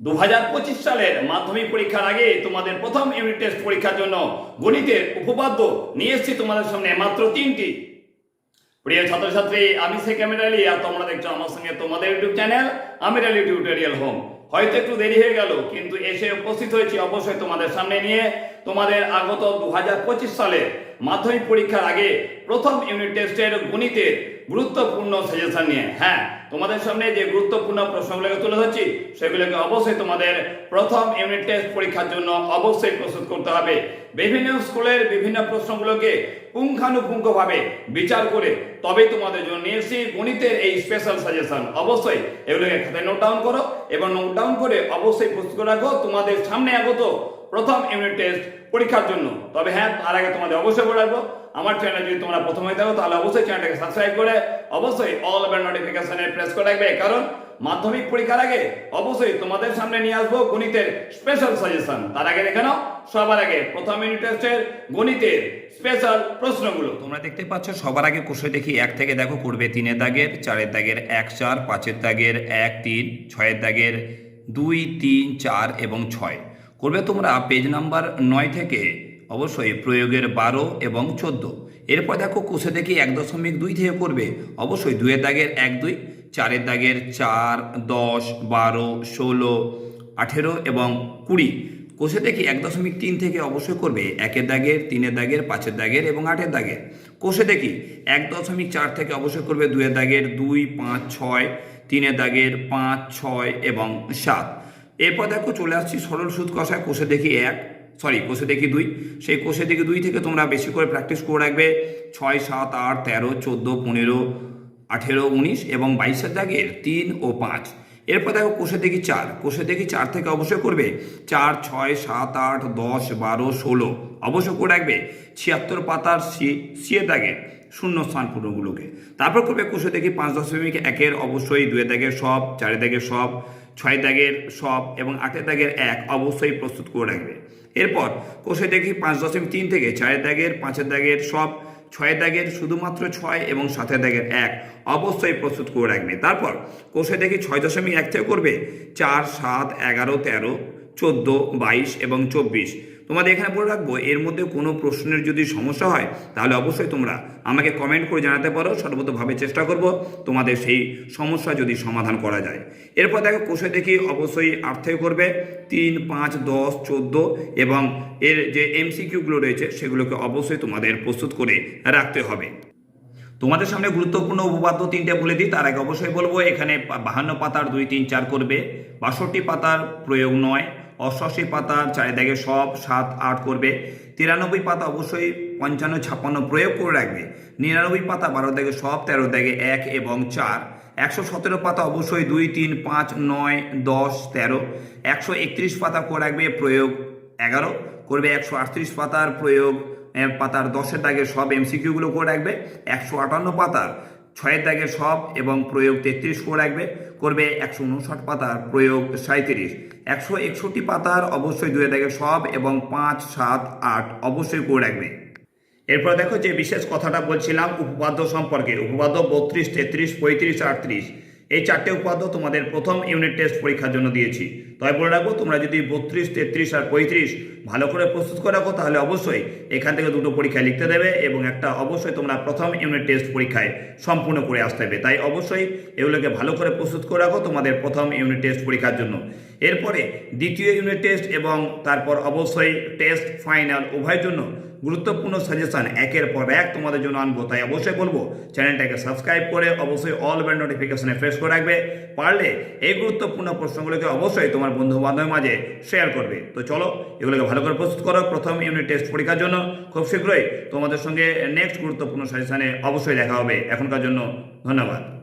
দু হাজার পঁচিশ সালের মাধ্যমিক পরীক্ষার আগে তোমাদের প্রথম ইউনিট টেস্ট পরীক্ষার জন্য গণিতের উপপাদ্য নিয়ে এসেছি তোমাদের সামনে মাত্র তিনটি। প্রিয় ছাত্রছাত্রী, আমি শেখ আমির আলী আর তোমরা দেখছ আমার সঙ্গে তোমাদের YouTube channel, Amir Ali tutorial home হয়তো একটু দেরি হয়ে গেল, কিন্তু এসে উপস্থিত হয়েছি অবশ্যই তোমাদের সামনে নিয়ে। তোমাদের আগত দু হাজার পঁচিশ সালে মাধ্যমিক পরীক্ষার আগে প্রথম ইউনিট টেস্টের গণিতের গুরুত্বপূর্ণ সাজেশন নিয়ে। হ্যাঁ তোমাদের সামনে যে গুরুত্বপূর্ণ প্রশ্নগুলোকে তুলে ধরছি, সেগুলোকে অবশ্যই তোমাদের প্রথম ইউনিট টেস্ট পরীক্ষার জন্য অবশ্যই প্রস্তুত করতে হবে। বিভিন্ন স্কুলের বিভিন্ন প্রশ্নগুলোকে পুঙ্খানুপুঙ্খভাবে বিচার করে তবেই তোমাদের জন্য নিয়ে এসেছি গণিতের এই স্পেশাল সাজেশন অবশ্যই এগুলোকে খাতায় নোট ডাউন করো এবং নোট ডাউন করে অবশ্যই প্রস্তুত রাখো। তোমাদের সামনে আগত প্রথম ইউনিট টেস্ট পরীক্ষার জন্য। তবে হ্যাঁ তার আগে তোমাদের অবশ্যই বলে রাখব, আমার চ্যানেল যদি তোমরা প্রথম হয়ে থাকো, তাহলে অবশ্যই চ্যানেলটাকে সাবস্ক্রাইব করে, অবশ্যই অল বেল নোটিফিকেশনে প্রেস করে রাখবে। কারণ মাধ্যমিক পরীক্ষার আগে অবশ্যই তোমাদের সামনে নিয়ে আসব গণিতের স্পেশাল সাজেশন তার আগে দেখে নাও, সবার আগে প্রথম ইউনিট টেস্টের গণিতের স্পেশাল প্রশ্নগুলো। তোমরা দেখতে পাচ্ছ, সবার আগে কোষে দেখি, এক থেকে দেখো, করবে তিনের দাগের, চারের দাগের এক, চার, পাঁচের দাগের এক, তিন, ছয়ের দাগের দুই, তিন, চার এবং ছয়। করবে তোমরা পেজ নাম্বার নয় থেকে অবশ্যই প্রয়োগের বারো এবং চোদ্দ। এরপর দেখো কোষে দেখি এক দশমিক দুই থেকে করবে। অবশ্যই দুয়ের দাগের এক দুই, চারের দাগের চার, দশ, বারো, ষোলো, আঠেরো এবং কুড়ি। কোষে দেখি এক দশমিক তিন থেকে অবশ্যই করবে একের দাগের, তিনের দাগের, পাঁচের দাগের এবং আটের দাগের। কোষে দেখি এক দশমিক চার থেকে অবশ্যই করবে দুয়ের দাগের দুই, পাঁচ, ছয়, তিনের দাগের পাঁচ, ছয় এবং সাত। এরপর দেখো চলে আসছি সরল সুদ কষায়, কোষে দেখি এক সরি কোষে দেখি দুই। সেই কোষে দেখি দুই থেকে তোমরা বেশি করে প্র্যাকটিস করে রাখবে। ছয়, সাত, আট, তেরো, চোদ্দ, পনেরো, আঠেরো, উনিশ এবং বাইশের দাগের তিন ও পাঁচ। এরপর দেখো কোষে দেখি চার। কোষে দেখি চার থেকে অবশ্যই করবে চার, ছয়, সাত, আট, দশ, বারো, ষোলো। অবশ্যই করে রাখবে ছিয়াত্তর পাতার সিয়ে দাগের শূন্য স্থান পূর্ণগুলোকে। তারপর করবে কোষে দেখি পাঁচ দশমিক একের অবশ্যই দুয়ে দাগের সব, চারের দাগের সব ছয় দাগের সব এবং আটের দাগের এক অবশ্যই প্রস্তুত করে রাখবে। এরপর কোষে দেখি পাঁচ দশমিক তিন থেকে চারের দাগের পাঁচের দাগের সব ছয় দাগের, শুধুমাত্র ছয় এবং সাতের দাগের এক অবশ্যই প্রস্তুত করে রাখবে। তারপর কোষে দেখি ছয় দশমিক এক থেকে করবে চার, সাত, এগারো, তেরো, চোদ্দ, বাইশ এবং চব্বিশ। তোমাদের এখানে বলে রাখব, এর মধ্যে কোনো প্রশ্নের যদি সমস্যা হয়, তাহলে অবশ্যই তোমরা আমাকে কমেন্ট করে জানাতে পারো। সর্বতভাবে চেষ্টা করব তোমাদের সেই সমস্যা যদি সমাধান করা যায়। এরপর দেখো, কোষে দেখি অবশ্যই আট থেকে করবে। তিন, পাঁচ, দশ, চোদ্দ এবং এর যে এমসিকিউগুলো রয়েছে, সেগুলোকে অবশ্যই তোমাদের প্রস্তুত করে রাখতে হবে। তোমাদের সামনে গুরুত্বপূর্ণ উপপাদ্য তিনটে বলে দিই। তার আগে অবশ্যই বলব, এখানে বাহান্ন পাতার দুই, তিন, চার করবে। বাষট্টি পাতার প্রয়োগ নয়। অষ্টআশি পাতার চারি দাগে সব সাত আট করবে। তিরানব্বই পাতা অবশ্যই পঞ্চান্ন, ছাপ্পান্ন প্রয়োগ করে রাখবে। নিরানব্বই পাতা বারো দাগে সব, তেরো দাগে এক এবং চার। একশো সতেরো পাতা অবশ্যই দুই, তিন, পাঁচ, নয়, দশ, তেরো। একশো একত্রিশ পাতা করে রাখবে, প্রয়োগ এগারো। করবে একশো আটত্রিশ পাতার প্রয়োগ পাতার দশের দাগের সব এমসিকিউগুলো করে রাখবে। একশো আটান্ন পাতার ছয়ের দাগের সব এবং প্রয়োগ তেত্রিশ করে রাখবে, করবে একশো উনষাট পাতার প্রয়োগ সাঁত্রিশ একশো একষট্টি পাতার অবশ্যই দুই দাগের সব এবং পাঁচ, সাত, আট অবশ্যই করে রাখবে। এরপর দেখো যে বিশেষ কথাটা বলছিলাম, উপপাদ্য সম্পর্কে। উপপাদ্য বত্রিশ, তেত্রিশ, পঁয়ত্রিশ, আটত্রিশ। এই চারটে উপাদ্য তোমাদের প্রথম ইউনিট টেস্ট পরীক্ষার জন্য দিয়েছি। তবে বলে রাখব, তোমরা যদি বত্রিশ, তেত্রিশ আর পঁয়ত্রিশ ভালো করে প্রস্তুত করে রাখো, তাহলে অবশ্যই এখান থেকে দুটো পরীক্ষায় লিখতে দেবে এবং একটা অবশ্যই তোমরা প্রথম ইউনিট টেস্ট পরীক্ষায় সম্পূর্ণ করে আসতে হবে। তাই অবশ্যই এগুলোকে ভালো করে প্রস্তুত করে রাখো তোমাদের প্রথম ইউনিট টেস্ট পরীক্ষার জন্য। এরপরে দ্বিতীয় ইউনিট টেস্ট এবং তারপর অবশ্যই টেস্ট ফাইনাল উভয়ের জন্য গুরুত্বপূর্ণ সাজেশান একের পর এক তোমাদের জন্য আনব, তাই অবশ্যই বলব চ্যানেলটাকে সাবস্ক্রাইব করে অবশ্যই অল বেল নোটিফিকেশনে প্রেস করে রাখবে, পারলে এই গুরুত্বপূর্ণ প্রশ্নগুলোকে অবশ্যই তোমার বন্ধু বান্ধবের মাঝে শেয়ার করবে। তো চলো, এগুলোকে ভালো করে প্রস্তুত করো, প্রথম ইউনিট টেস্ট পরীক্ষার জন্য। খুব শীঘ্রই তোমাদের সঙ্গে নেক্সট গুরুত্বপূর্ণ সাজেশানে অবশ্যই দেখা হবে। এখনকার জন্য ধন্যবাদ।